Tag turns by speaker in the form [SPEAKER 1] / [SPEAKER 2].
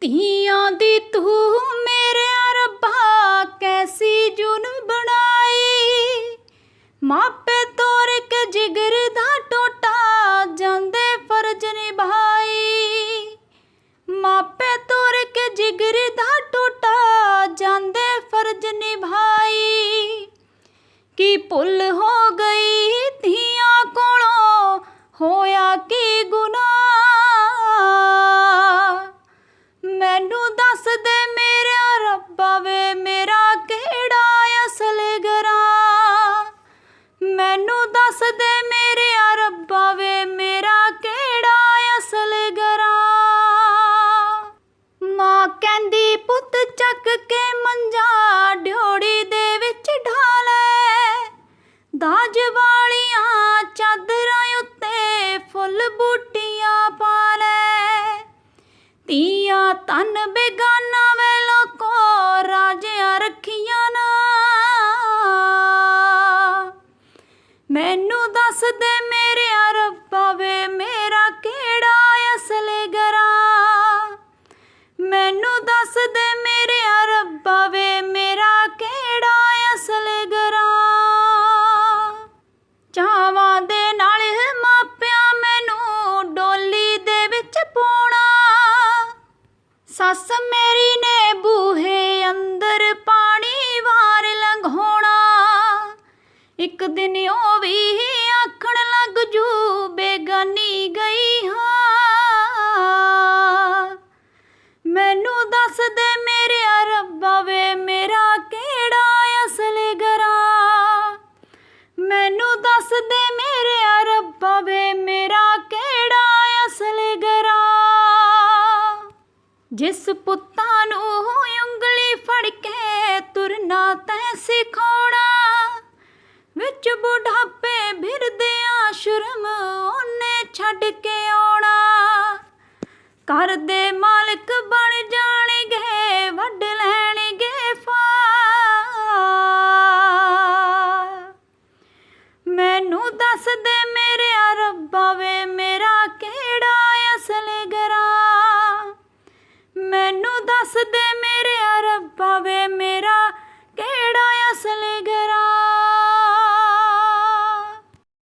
[SPEAKER 1] ਧੀਆਂ ਦੀ ਤੂੰ ਮੇਰੇ ਰੱਬਾ ਕੈਸੀ ਜੁਨ ਬਣਾਈ? ਮਾਪੇ ਤੋਰ ਕੇ ਜਿਗਰ ਦਾ ਟੋਟਾ ਜਾਂਦੇ ਫਰਜ਼ ਨਿਭਾਈ। ਮਾਪੇ ਤੋਰ ਕੇ ਜਿਗਰ ਦਾ ਟੋਟਾ ਜਾਂਦੇ ਫਰਜ਼ ਨਿਭਾਈ। ਕੀ ਭੁੱਲ ਹੋ ਦਾਜ ਵਾਲੀਆਂ ਚਾਦਰਾਂ ਉੱਤੇ ਫੁੱਲ ਬੂਟੀਆਂ ਪਾ ਲੈ। ਧੀਆਂ ਤਨ ਬੇਗਾਨਾ ਵੇ ਲੋਕੋ, ਰਾਜਿਆਂ ਰੱਖੀਆਂ ਨਾ। ਮੈਨੂੰ ਦੱਸ ਦੇ ਸੱਸ ਮੇਰੀ ਨੇ ਬੂਹੇ ਅੰਦਰ ਪਾਣੀ ਵਾਰ ਲੰਘੋਣਾ ਇੱਕ ਦਿਨ ਉਹ ਵੀ ਜਿਸ ਪੁੱਤਾਂ ਨੂੰ ਉਂਗਲੀ ਫੜ ਕੇ ਤੁਰਨਾ ਤੈਂ ਸਿਖਾਉਣਾ, ਵਿੱਚ ਬੁਢਾਪੇ ਫਿਰਦਿਆਂ ਸ਼ਰਮ ਉਹਨੇ ਛੱਡ ਕੇ ਆਉਣਾ। ਘਰ ਦੇ ਮਾਲਕ ਬਣ ਜਾਣੇ